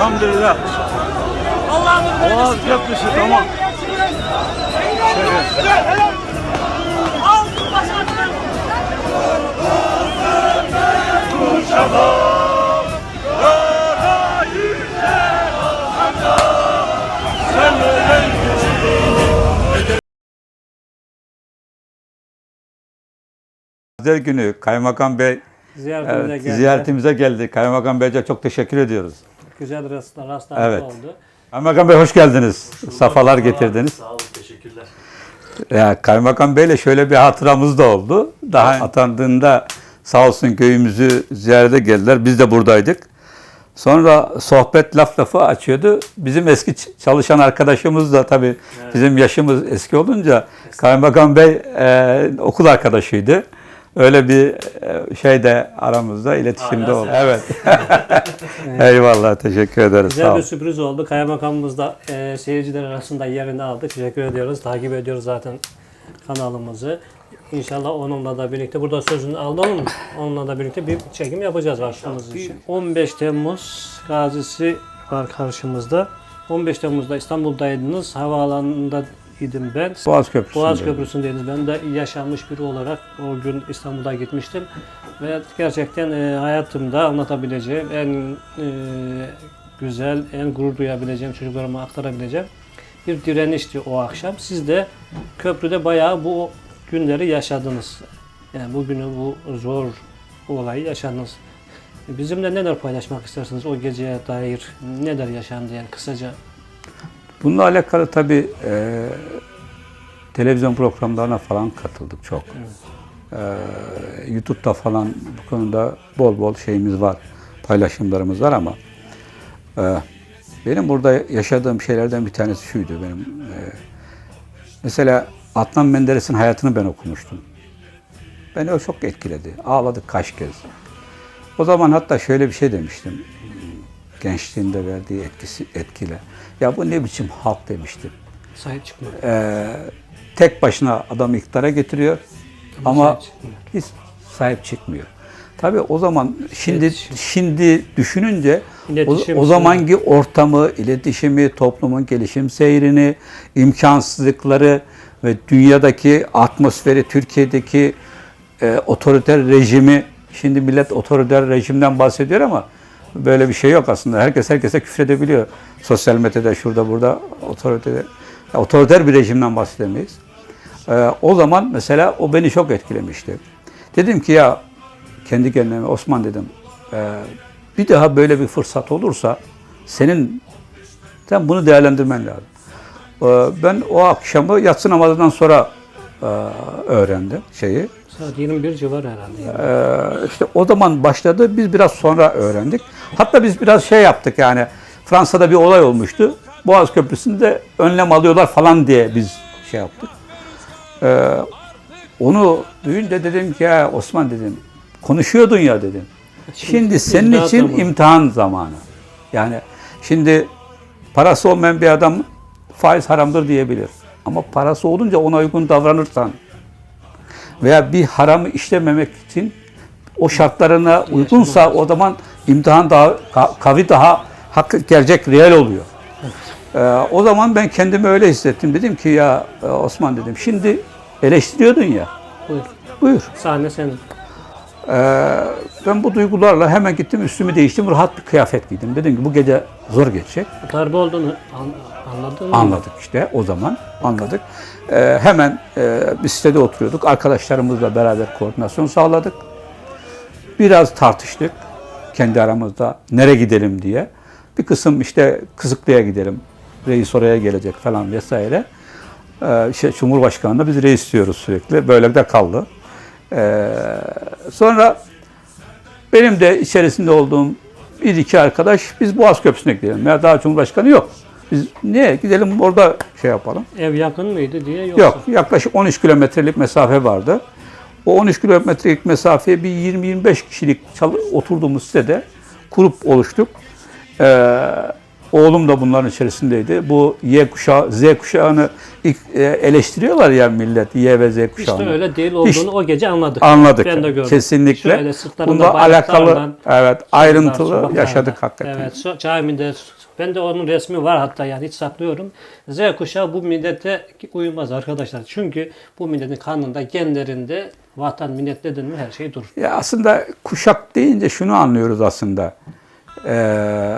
Elhamdülillah. Boğaz Köprüsü tamam. Özel günü Kaymakam Bey Ziyaretimize evet, geldi. ziyaretimize geldi. Kaymakam Bey'e çok teşekkür ediyoruz. Güzel rast- rastlantı Evet. oldu. Kaymakam Bey hoş geldiniz. Safalar getirdiniz. Sağ olun, teşekkürler. Ya, Kaymakam Bey'le şöyle bir hatıramız da oldu. Daha atandığında sağ olsun köyümüzü ziyarete geldiler. Biz de buradaydık. Sonra sohbet laf lafı açıyordu. Bizim eski çalışan arkadaşımız da tabii bizim yaşımız eski olunca Kaymakam Bey e, okul arkadaşıydı. Öyle bir e, şey de aramızda iletişimde oldu. Evet. Eyvallah teşekkür ederiz. Güzel Sağ bir olun. sürpriz oldu. Kaymakamımız da e, seyirciler arasında yerini aldı. Teşekkür ediyoruz. Takip ediyoruz zaten kanalımızı. İnşallah onunla da birlikte burada sözünü aldı onun. Onunla da birlikte bir çekim yapacağız vaktimiz için. 15 Temmuz gazisi var karşımızda. 15 Temmuz'da İstanbul'daydınız. Havaalanında idim ben. Boğaz Köprüsü'nde. Boğaz Köprüsü'ndeydiniz. Ben de yaşanmış biri olarak o gün İstanbul'a gitmiştim. Ve gerçekten e, hayatımda anlatabileceğim en e, güzel, en gurur duyabileceğim, çocuklarıma aktarabileceğim bir direnişti o akşam. Siz de köprüde bayağı bu günleri yaşadınız. Yani bugünü bu zor olayı yaşadınız. Bizimle neler paylaşmak istersiniz o geceye dair? Neler yaşandı yani kısaca? Bununla alakalı tabii e, televizyon programlarına falan katıldık çok. E, YouTube'da falan bu konuda bol bol şeyimiz var, paylaşımlarımız var ama e, benim burada yaşadığım şeylerden bir tanesi şuydu benim. e, mesela Adnan Menderes'in hayatını ben okumuştum. Beni o çok etkiledi. Ağladık kaç kez. O zaman hatta şöyle bir şey demiştim. Gençliğinde verdiği etkisi etkile. Ya bu ne biçim halk demiştim. Sahip çıkmak. Ee, tek başına adamı iktidara getiriyor ama sahip çıkmıyor. hiç sahip çıkmıyor. Tabii o zaman şimdi İletişim. şimdi düşününce o, o zamanki ortamı, iletişimi, toplumun gelişim seyrini, imkansızlıkları ve dünyadaki atmosferi, Türkiye'deki e, otoriter rejimi, şimdi millet otoriter rejimden bahsediyor ama böyle bir şey yok aslında. Herkes herkese küfredebiliyor. Sosyal medyada, şurada, burada otoriter, ya otoriter bir rejimden bahsedemeyiz. Ee, o zaman mesela o beni çok etkilemişti. Dedim ki ya kendi kendime Osman dedim e, bir daha böyle bir fırsat olursa senin sen bunu değerlendirmen lazım. Ee, ben o akşamı yatsı namazından sonra e, öğrendim şeyi. Saat 21 civar herhalde. Ee, işte o zaman başladı. Biz biraz sonra öğrendik. Hatta biz biraz şey yaptık yani. Fransa'da bir olay olmuştu. Boğaz Köprüsü'nde önlem alıyorlar falan diye biz şey yaptık. Ee, onu duyunca dedim ki ya Osman dedim konuşuyordun ya dedim. Şimdi senin için zamanı. imtihan zamanı. Yani şimdi parası olmayan bir adam faiz haramdır diyebilir. Ama parası olunca ona uygun davranırsan veya bir haramı işlememek için o şartlarına uygunsa o zaman imtihan daha ka- kavi daha hak gerçek reel oluyor. Ee, o zaman ben kendimi öyle hissettim. Dedim ki ya e, Osman dedim şimdi eleştiriyordun ya. Buyur. Buyur. Sahne senin. Ee, ben bu duygularla hemen gittim üstümü değiştim. Rahat bir kıyafet giydim. Dedim ki bu gece zor geçecek. Darbe olduğunu an, anladın mı? Anladık işte o zaman anladık. Ee, hemen e, bir sitede oturuyorduk. Arkadaşlarımızla beraber koordinasyon sağladık. Biraz tartıştık kendi aramızda nereye gidelim diye. Bir kısım işte Kızıklı'ya gidelim. Reis oraya gelecek falan vesaire. Ee, işte Cumhurbaşkanı'na biz reis diyoruz sürekli. Böyle de kaldı. Ee, sonra benim de içerisinde olduğum bir iki arkadaş biz Boğaz Köprüsü'ne gidelim. Ya daha Cumhurbaşkanı yok. Biz niye gidelim orada şey yapalım. Ev yakın mıydı diye yoksa? Yok yaklaşık 13 kilometrelik mesafe vardı. O 13 kilometrelik mesafeye bir 20-25 kişilik oturduğumuz sitede kurup oluştuk. Ee, Oğlum da bunların içerisindeydi. Bu Y kuşağı, Z kuşağını ilk e, eleştiriyorlar ya millet Y ve Z kuşağını. İşte öyle değil olduğunu Hiç- o gece anladık. Anladık. Ben de gördüm. Kesinlikle. Şöyle Bunda alakalı evet ayrıntılı yaşadık hakikaten. Evet, camide ben de onun resmi var hatta yani hiç saklıyorum. Z kuşağı bu millete uymaz arkadaşlar. Çünkü bu milletin kanında, genlerinde vatan, millet dedin mi her şey durur. Ya aslında kuşak deyince şunu anlıyoruz aslında. Ee,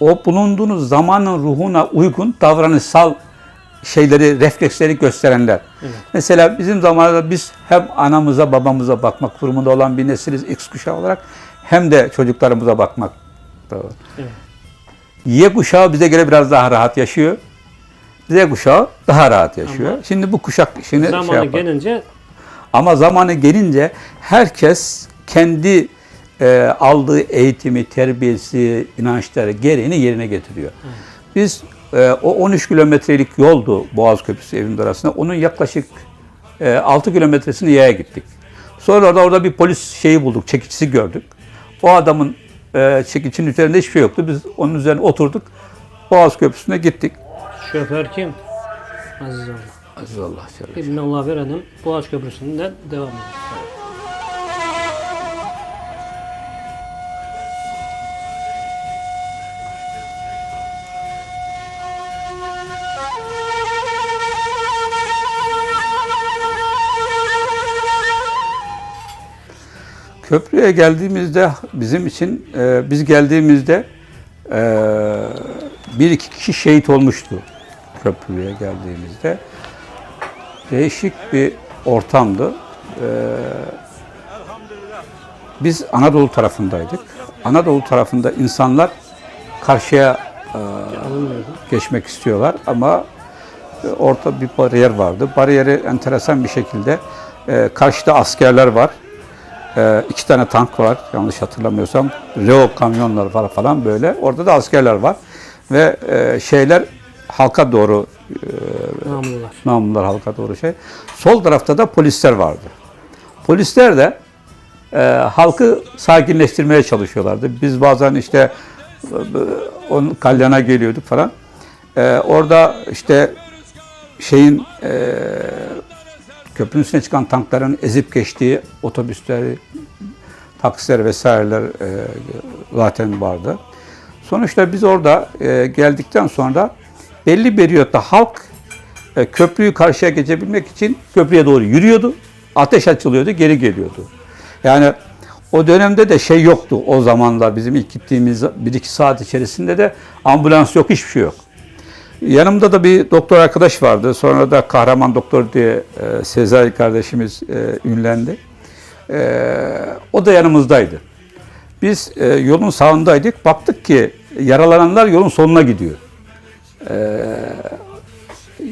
o bulunduğunuz zamanın ruhuna uygun davranışsal şeyleri, refleksleri gösterenler. Mesela bizim zamanında biz hem anamıza, babamıza bakmak durumunda olan bir nesiliz X kuşağı olarak hem de çocuklarımıza bakmak. Evet. Y kuşağı bize göre biraz daha rahat yaşıyor. Z kuşağı daha rahat yaşıyor. Şimdi bu kuşak işini Zamanı şey yapar. gelince Ama zamanı gelince herkes kendi e, aldığı eğitimi, terbiyesi, inançları gereğini yerine getiriyor. Biz e, o 13 kilometrelik yoldu Boğaz Köprüsü evimiz arasında. Onun yaklaşık e, 6 kilometresini yaya gittik. Sonra da orada bir polis şeyi bulduk, çekicisi gördük. O adamın e, çekicinin üzerinde hiçbir şey yoktu. Biz onun üzerine oturduk. Boğaz Köprüsü'ne gittik. şoför kim? Aziz Allah. Aziz Allah Celle. İbn Allah verelim Boğaz Köprüsü'nden devam edelim. Köprüye geldiğimizde bizim için e, biz geldiğimizde e, bir iki kişi şehit olmuştu köprüye geldiğimizde. Değişik bir ortamdı. E, biz Anadolu tarafındaydık. Anadolu tarafında insanlar karşıya e, geçmek istiyorlar ama e, orta bir bariyer vardı. Bariyeri enteresan bir şekilde e, karşıda askerler var. E, iki tane tank var yanlış hatırlamıyorsam. Reo kamyonlar var falan böyle. Orada da askerler var. Ve e, şeyler halka doğru Namlular. namlular halka doğru şey. Sol tarafta da polisler vardı. Polisler de e, halkı sakinleştirmeye çalışıyorlardı. Biz bazen işte e, onun kalyana geliyorduk falan. E, orada işte şeyin e, köprünün üstüne çıkan tankların ezip geçtiği otobüsler, taksiler vesaireler e, zaten vardı. Sonuçta biz orada e, geldikten sonra belli bir periyotta halk e, köprüyü karşıya geçebilmek için köprüye doğru yürüyordu. Ateş açılıyordu, geri geliyordu. Yani o dönemde de şey yoktu o zamanlar bizim ilk gittiğimiz 1-2 saat içerisinde de ambulans yok, hiçbir şey yok. Yanımda da bir doktor arkadaş vardı. Sonra da kahraman doktor diye e, Sezai kardeşimiz e, ünlendi. E, o da yanımızdaydı. Biz e, yolun sağındaydık. Baktık ki yaralananlar yolun sonuna gidiyor. E,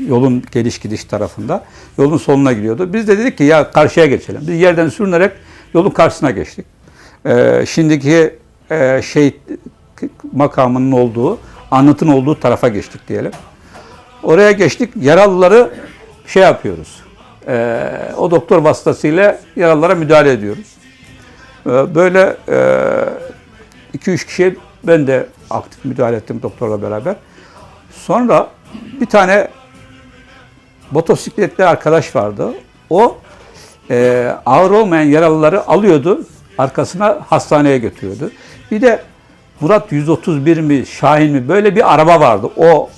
yolun geliş gidiş tarafında. Yolun sonuna gidiyordu. Biz de dedik ki ya karşıya geçelim. Biz yerden sürünerek yolun karşısına geçtik. E, şimdiki e, şehit makamının olduğu, anıtın olduğu tarafa geçtik diyelim. Oraya geçtik. Yaralıları şey yapıyoruz. E, o doktor vasıtasıyla yaralılara müdahale ediyoruz. E, böyle 2-3 kişiye ben de aktif müdahale ettim doktorla beraber. Sonra bir tane motosikletli arkadaş vardı. O e, ağır olmayan yaralıları alıyordu, arkasına hastaneye götürüyordu. Bir de Murat 131 mi, Şahin mi böyle bir araba vardı. O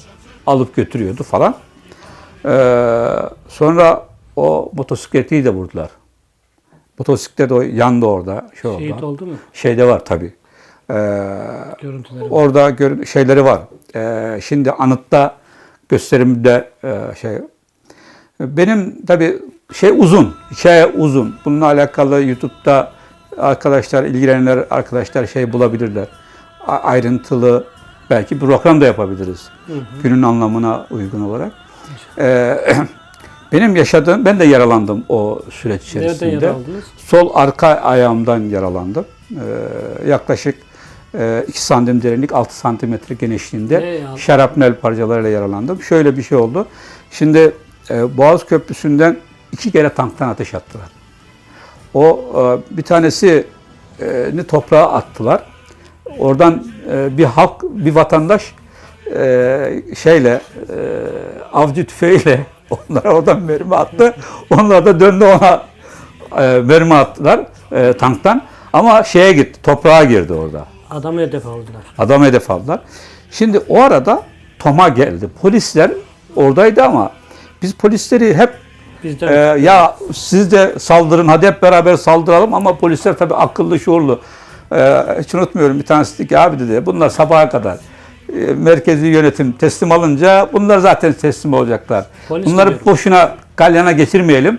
alıp götürüyordu falan. E, sonra o motosikleti de vurdular. Motosiklet o yandı orada. Şey. Şehit oldu mu? Şeyde var tabii. Ee, Görüntüleri orada gör- şeyleri var. Ee, şimdi anıtta gösterimde e, şey. Benim tabii şey uzun, hikaye uzun. Bununla alakalı YouTube'da arkadaşlar, ilgilenenler arkadaşlar şey bulabilirler. Ayrıntılı belki bir program da yapabiliriz. Günün anlamına uygun olarak. Ee, benim yaşadığım, ben de yaralandım o süreç içerisinde. Aldınız? Sol arka ayağımdan yaralandım. Ee, yaklaşık e, 2 santim derinlik, 6 santimetre genişliğinde şarapnel parçalarıyla yaralandım. Şöyle bir şey oldu. Şimdi e, Boğaz Köprüsü'nden iki kere tanktan ateş attılar. O e, bir tanesi e, toprağa attılar. Oradan e, bir halk, bir vatandaş e, şeyle e, avcı tüfeğiyle onlara oradan mermi attı. Onlar da döndü ona e, mermi attılar e, tanktan. Ama şeye gitti, toprağa girdi orada. Adamı hedef aldılar. Adam hedef aldılar. Şimdi o arada Tom'a geldi. Polisler oradaydı ama biz polisleri hep Bizden ee, ya siz de saldırın hadi hep beraber saldıralım ama polisler tabii akıllı şuurlu. Ee, hiç unutmuyorum bir tanesi dedi ki abi dedi bunlar sabaha kadar e, merkezi yönetim teslim alınca bunlar zaten teslim olacaklar. Polis mi Bunları diyor? boşuna galyana geçirmeyelim.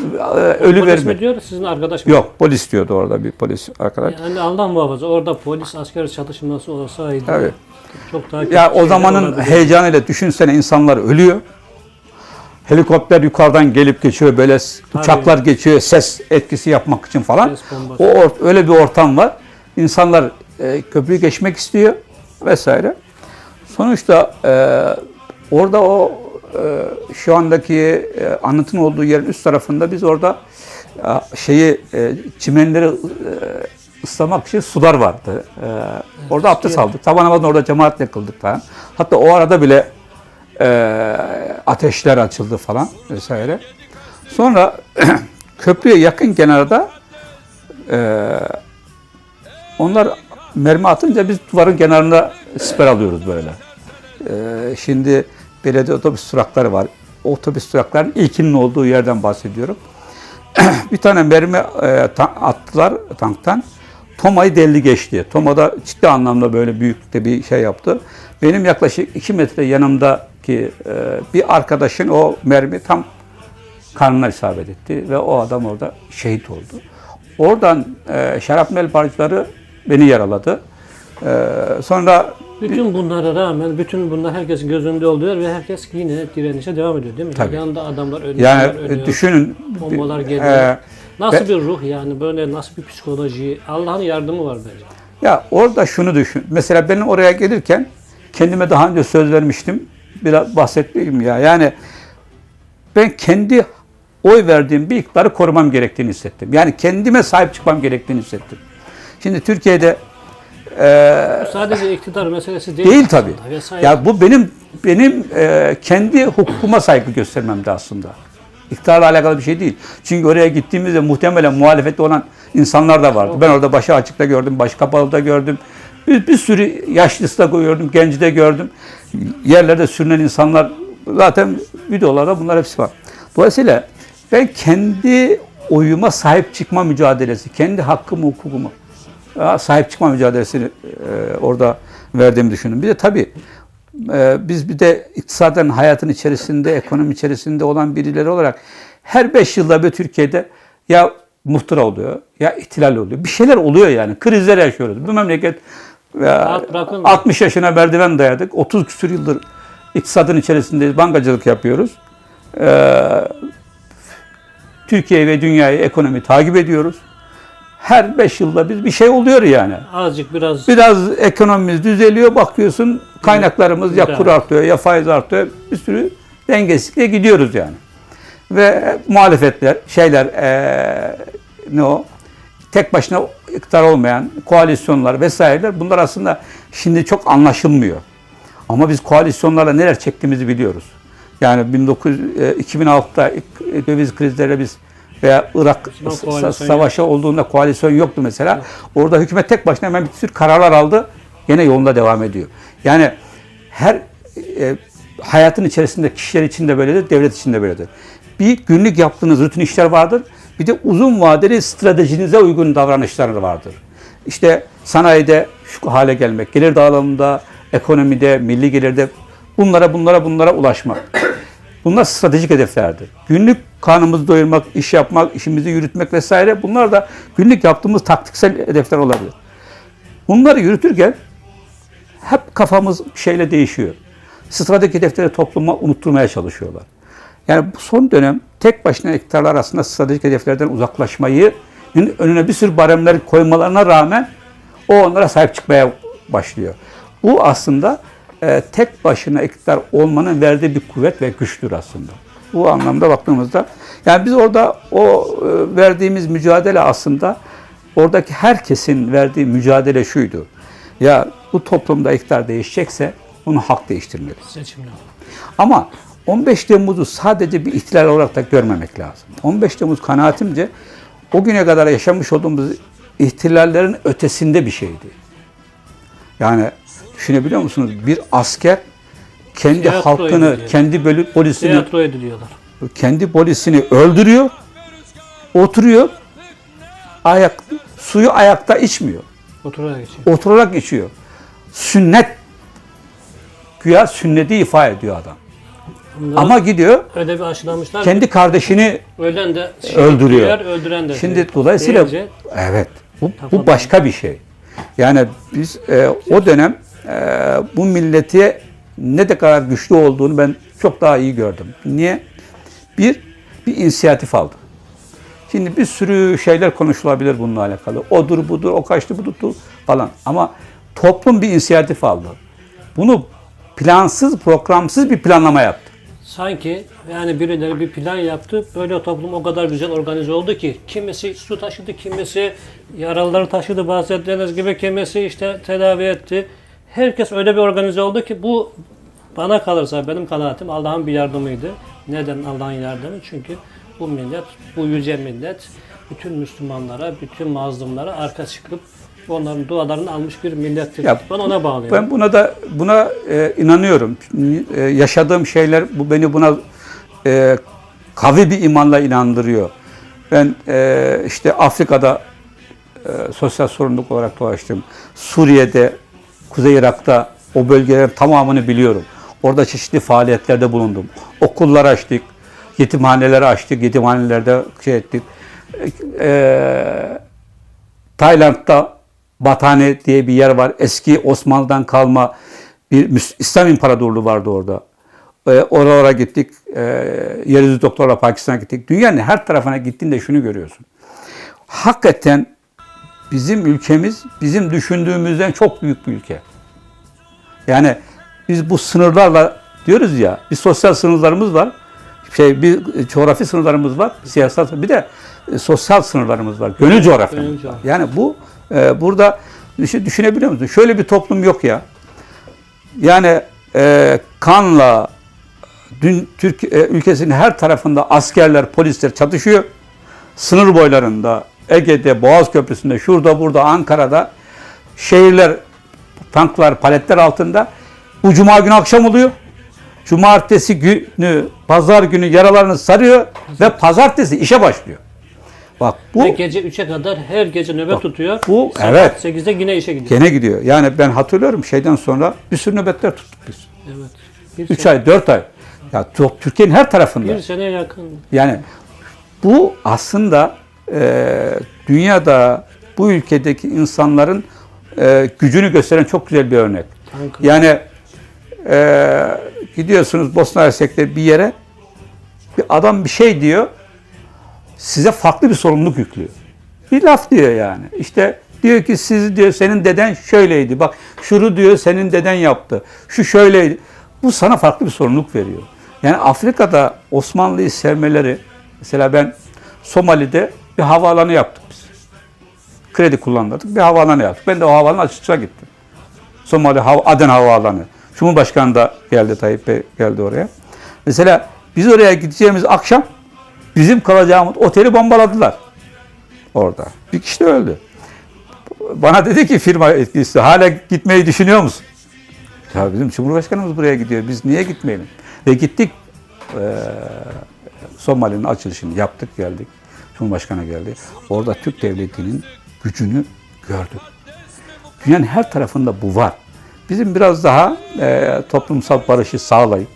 Ee, ölü polis verme. mi diyor, sizin arkadaş mı? Yok polis diyordu orada bir polis arkadaş. Yani Allah muhafaza orada polis asker çatışması olsaydı Evet. çok daha kötü Ya o şeyler zamanın olabilir. heyecanıyla düşünsene insanlar ölüyor. Helikopter yukarıdan gelip geçiyor böyle s- Tabii. uçaklar geçiyor ses etkisi yapmak için falan. Ses bombası. O or- öyle bir ortam var. İnsanlar e, köprüyü geçmek istiyor vesaire. Sonuçta e, orada o e, şu andaki e, anıtın olduğu yerin üst tarafında biz orada e, şeyi e, çimenleri e, ıslamak için sular vardı. E, orada abdest aldık. Sabah namazını orada cemaatle kıldık falan. Hatta o arada bile e, ateşler açıldı falan vesaire. Sonra köprüye yakın kenarda e, onlar mermi atınca biz duvarın kenarına siper alıyoruz böyle. E, şimdi belediye otobüs durakları var. Otobüs duraklarının ilkinin olduğu yerden bahsediyorum. bir tane mermi e, ta- attılar tanktan. Toma'yı deldi geçti. Toma da ciddi anlamda böyle büyüklükte bir şey yaptı. Benim yaklaşık 2 metre yanımdaki e, bir arkadaşın o mermi tam karnına isabet etti ve o adam orada şehit oldu. Oradan e, şarapnel parçaları beni yaraladı. E, sonra Bütün bunlara rağmen, bütün bunlar herkesin gözünde oluyor ve herkes yine direnişe devam ediyor değil mi? Tabii. Yanında adamlar ölüyor, yani ölüyor, e, düşünün bombalar e, geliyor. nasıl be- bir ruh yani böyle nasıl bir psikoloji? Allah'ın yardımı var bence. Ya orada şunu düşün. Mesela benim oraya gelirken kendime daha önce söz vermiştim. Biraz bahsetmeyeyim ya. Yani ben kendi oy verdiğim bir iktidarı korumam gerektiğini hissettim. Yani kendime sahip çıkmam gerektiğini hissettim. Şimdi Türkiye'de e, Bu sadece iktidar meselesi değil. değil vesaire. Ya bu benim benim e, kendi hukukuma saygı göstermemdi aslında. İktidarla alakalı bir şey değil. Çünkü oraya gittiğimizde muhtemelen muhalefette olan insanlar da vardı. Ben orada başı açıkta gördüm, başı kapalı da gördüm. Bir, bir sürü yaşlısı da gördüm, genci de gördüm. Yerlerde sürünen insanlar zaten videolarda bunlar hepsi var. Dolayısıyla ben kendi oyuma sahip çıkma mücadelesi, kendi hakkımı, hukukumu sahip çıkma mücadelesini e, orada verdiğimi düşündüm. Bir de tabii e, biz bir de iktisaden hayatın içerisinde, ekonomi içerisinde olan birileri olarak her beş yılda bir Türkiye'de ya muhtıra oluyor, ya ihtilal oluyor. Bir şeyler oluyor yani. Krizler yaşıyoruz. Bu memleket e, Rahat bırakılmıyor. 60 yaşına merdiven dayadık. 30 küsur yıldır iktisadın içerisindeyiz. Bankacılık yapıyoruz. E, Türkiye ve dünyayı ekonomi takip ediyoruz. Her 5 yılda biz bir şey oluyor yani. Azıcık biraz Biraz ekonomimiz düzeliyor bakıyorsun kaynaklarımız ya kur artıyor ya faiz artıyor bir sürü dengesizlikle gidiyoruz yani. Ve muhalefetler şeyler eee, ne o tek başına iktidar olmayan koalisyonlar vesaireler bunlar aslında şimdi çok anlaşılmıyor. Ama biz koalisyonlarla neler çektiğimizi biliyoruz. Yani 19 e, 2006'da ilk döviz krizleri biz veya Irak sa- savaşı olduğunda koalisyon yoktu mesela. Orada hükümet tek başına hemen bir sürü kararlar aldı. Yine yolunda devam ediyor. Yani her e, hayatın içerisinde kişiler için de böyledir, devlet için de böyledir. Bir günlük yaptığınız rutin işler vardır. Bir de uzun vadeli stratejinize uygun davranışlar vardır. İşte sanayide şu hale gelmek, gelir dağılımında, ekonomide, milli gelirde bunlara bunlara bunlara ulaşmak. Bunlar stratejik hedeflerdir. Günlük karnımızı doyurmak, iş yapmak, işimizi yürütmek vesaire bunlar da günlük yaptığımız taktiksel hedefler olabilir. Bunları yürütürken hep kafamız şeyle değişiyor. Stratejik hedefleri topluma unutturmaya çalışıyorlar. Yani bu son dönem tek başına iktidarlar arasında stratejik hedeflerden uzaklaşmayı önüne bir sürü baremler koymalarına rağmen o onlara sahip çıkmaya başlıyor. Bu aslında e, tek başına iktidar olmanın verdiği bir kuvvet ve güçtür aslında. Bu anlamda baktığımızda yani biz orada o e, verdiğimiz mücadele aslında oradaki herkesin verdiği mücadele şuydu. Ya bu toplumda iktidar değişecekse bunu halk değiştirmeli. Seçimler. Ama 15 Temmuz'u sadece bir ihtilal olarak da görmemek lazım. 15 Temmuz kanaatimce o güne kadar yaşamış olduğumuz ihtilallerin ötesinde bir şeydi. Yani düşünebiliyor musunuz? Bir asker kendi Tiyatro halkını, ediliyor. kendi bölü polisini, Tiyatro ediliyorlar. kendi polisini öldürüyor, oturuyor, ayak suyu ayakta içmiyor, Oturarak geçiyor. oturarak içiyor. Sünnet güya sünneti ifa ediyor adam. Bunları Ama gidiyor bir aşılamışlar. kendi kardeşini Ölen de şey öldürüyor. diğer öldüren de. Şimdi şey. dolayısıyla Deyince evet bu, bu başka bir şey. Yani biz e, o dönem bu milleti ne de kadar güçlü olduğunu ben çok daha iyi gördüm. Niye? Bir, bir inisiyatif aldı. Şimdi bir sürü şeyler konuşulabilir bununla alakalı. Odur budur, o kaçtı budur falan. Ama toplum bir inisiyatif aldı. Bunu plansız, programsız bir planlama yaptı. sanki yani birileri bir plan yaptı. Böyle toplum o kadar güzel organize oldu ki kimisi su taşıdı, kimisi yaralıları taşıdı bahsettiğiniz gibi kimisi işte tedavi etti. Herkes öyle bir organize oldu ki bu bana kalırsa benim kanaatim Allah'ın bir yardımıydı. Neden Allah'ın yardımı? Çünkü bu millet, bu yüce millet bütün Müslümanlara, bütün mazlumlara arka çıkıp onların dualarını almış bir millettir. Ya, ben ona bağlıyorum. Ben buna da buna e, inanıyorum. E, yaşadığım şeyler bu beni buna e, kavi bir imanla inandırıyor. Ben e, işte Afrika'da e, sosyal sorumluluk olarak dolaştım. Suriye'de, Kuzey Irak'ta o bölgelerin tamamını biliyorum. Orada çeşitli faaliyetlerde bulundum. Okullar açtık, yetimhaneler açtık, yetimhanelerde şey ettik. E, Tayland'da Bathane diye bir yer var. Eski Osmanlı'dan kalma bir İslam İmparatorluğu vardı orada. Ee, oralara gittik. Ee, yeryüzü doktorla Pakistan'a gittik. Dünyanın her tarafına gittiğinde şunu görüyorsun. Hakikaten bizim ülkemiz bizim düşündüğümüzden çok büyük bir ülke. Yani biz bu sınırlarla diyoruz ya, bir sosyal sınırlarımız var. Şey bir coğrafi sınırlarımız var, siyasal bir de e, sosyal sınırlarımız var. Gönül coğrafyamız var. Yani bu e, burada düşün- düşünebiliyor musun? Şöyle bir toplum yok ya. Yani e, kanla dün Türk e, ülkesinin her tarafında askerler, polisler çatışıyor. Sınır boylarında, Ege'de, Boğaz Köprüsü'nde, şurada, burada, Ankara'da şehirler, tanklar, paletler altında. Bu cuma günü akşam oluyor. Cumartesi günü, pazar günü yaralarını sarıyor ve pazartesi işe başlıyor. Bak bu Ve gece 3'e kadar her gece nöbet tutuyor. bu, Sabah evet. 8'de yine işe gidiyor. gene gidiyor. Yani ben hatırlıyorum şeyden sonra bir sürü nöbetler tuttuk biz. Evet. Bir, 3 sene, ay, 4 ay. Ya Türkiye'nin her tarafında. bir seneye yakın. Yani bu aslında e, dünyada bu ülkedeki insanların e, gücünü gösteren çok güzel bir örnek. Tankı. Yani e, gidiyorsunuz Bosna Hersek'te bir yere bir adam bir şey diyor size farklı bir sorumluluk yüklüyor. Bir laf diyor yani. İşte diyor ki siz diyor senin deden şöyleydi. Bak şunu diyor senin deden yaptı. Şu şöyleydi. Bu sana farklı bir sorumluluk veriyor. Yani Afrika'da Osmanlı'yı sevmeleri mesela ben Somali'de bir havaalanı yaptık. Kredi kullandırdık bir havaalanı yaptık. Ben de o havaalanı açıkça gittim. Somali Hav Aden Havaalanı. Cumhurbaşkanı da geldi Tayyip Bey geldi oraya. Mesela biz oraya gideceğimiz akşam bizim kalacağımız oteli bombaladılar orada. Bir kişi de öldü. Bana dedi ki firma etkisi hala gitmeyi düşünüyor musun? Ya bizim Cumhurbaşkanımız buraya gidiyor. Biz niye gitmeyelim? Ve gittik. Ee, Somali'nin açılışını yaptık geldik. Cumhurbaşkanı geldi. Orada Türk devletinin gücünü gördük. Dünyanın her tarafında bu var. Bizim biraz daha e, toplumsal barışı sağlayıp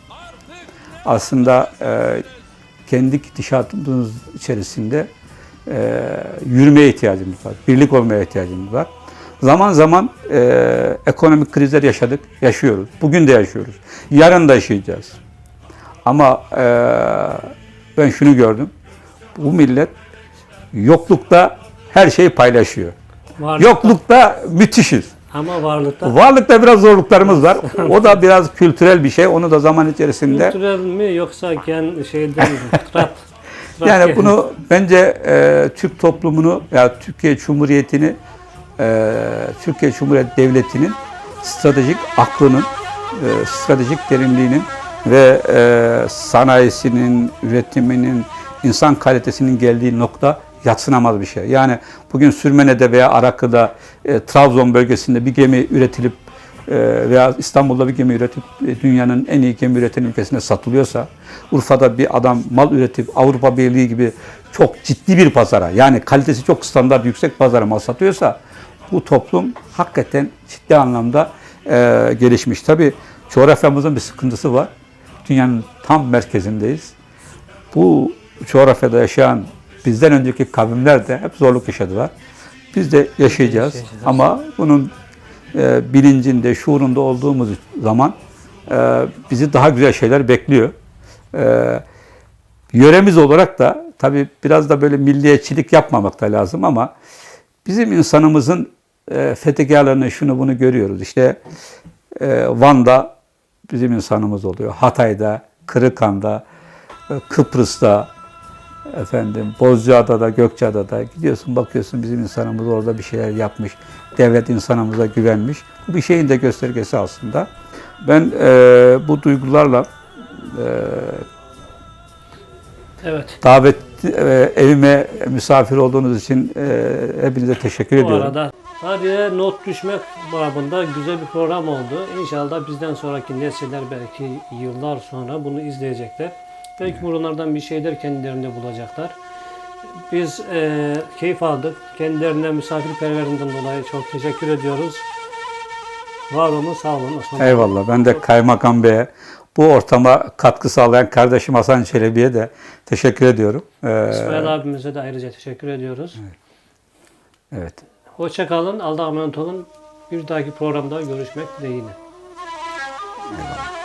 aslında e, kendi gidişatımız içerisinde e, yürümeye ihtiyacımız var. Birlik olmaya ihtiyacımız var. Zaman zaman e, ekonomik krizler yaşadık, yaşıyoruz. Bugün de yaşıyoruz. Yarın da yaşayacağız. Ama e, ben şunu gördüm. Bu millet yoklukta her şeyi paylaşıyor. Varlıkta. Yoklukta müthişiz. Ama varlıkta. Varlıkta biraz zorluklarımız var. O da biraz kültürel bir şey. Onu da zaman içerisinde Kültürel mi yoksa gen şeyden mi? Fıtrat. Yani bunu bence e, Türk toplumunu ya Türkiye Cumhuriyeti'ni e, Türkiye Cumhuriyeti Devleti'nin stratejik aklının, e, stratejik derinliğinin ve e, sanayisinin, üretiminin, insan kalitesinin geldiği nokta yatsınamaz bir şey. Yani bugün Sürmene'de veya Araklı'da, e, Trabzon bölgesinde bir gemi üretilip e, veya İstanbul'da bir gemi üretip e, dünyanın en iyi gemi üreten ülkesine satılıyorsa, Urfa'da bir adam mal üretip Avrupa Birliği gibi çok ciddi bir pazara, yani kalitesi çok standart yüksek pazara mal satıyorsa, bu toplum hakikaten ciddi anlamda e, gelişmiş. Tabi coğrafyamızın bir sıkıntısı var. Dünyanın tam merkezindeyiz. Bu coğrafyada yaşayan bizden önceki kavimler de hep zorluk yaşadılar. Biz de yaşayacağız. Yaşayacağız. Ama bunun e, bilincinde, şuurunda olduğumuz zaman e, bizi daha güzel şeyler bekliyor. E, yöremiz olarak da tabii biraz da böyle milliyetçilik yapmamak da lazım ama bizim insanımızın e, fethekarlarını şunu bunu görüyoruz. İşte e, Van'da bizim insanımız oluyor. Hatay'da, Kırıkhan'da, e, Kıbrıs'ta, efendim Bozcaada'da, Gökçeada'da gidiyorsun bakıyorsun bizim insanımız orada bir şeyler yapmış. Devlet insanımıza güvenmiş. Bu bir şeyin de göstergesi aslında. Ben e, bu duygularla e, Evet. davet e, evime misafir olduğunuz için e, hepinize teşekkür Bu ediyorum. arada tarihe not düşmek babında güzel bir program oldu. İnşallah bizden sonraki nesiller belki yıllar sonra bunu izleyecekler. Belki bunlardan bir şeyler kendilerinde bulacaklar. Biz e, keyif aldık. Kendilerine misafirperverinden dolayı çok teşekkür ediyoruz. Var olun, sağ olun. Osman Bey. Eyvallah. Ben de Kaymakam Bey'e bu ortama katkı sağlayan kardeşim Hasan Çelebi'ye de teşekkür ediyorum. Ee, İsmail abimize de ayrıca teşekkür ediyoruz. evet. Hoşça kalın, Allah'a emanet olun. Bir dahaki programda görüşmek dileğiyle. Eyvallah.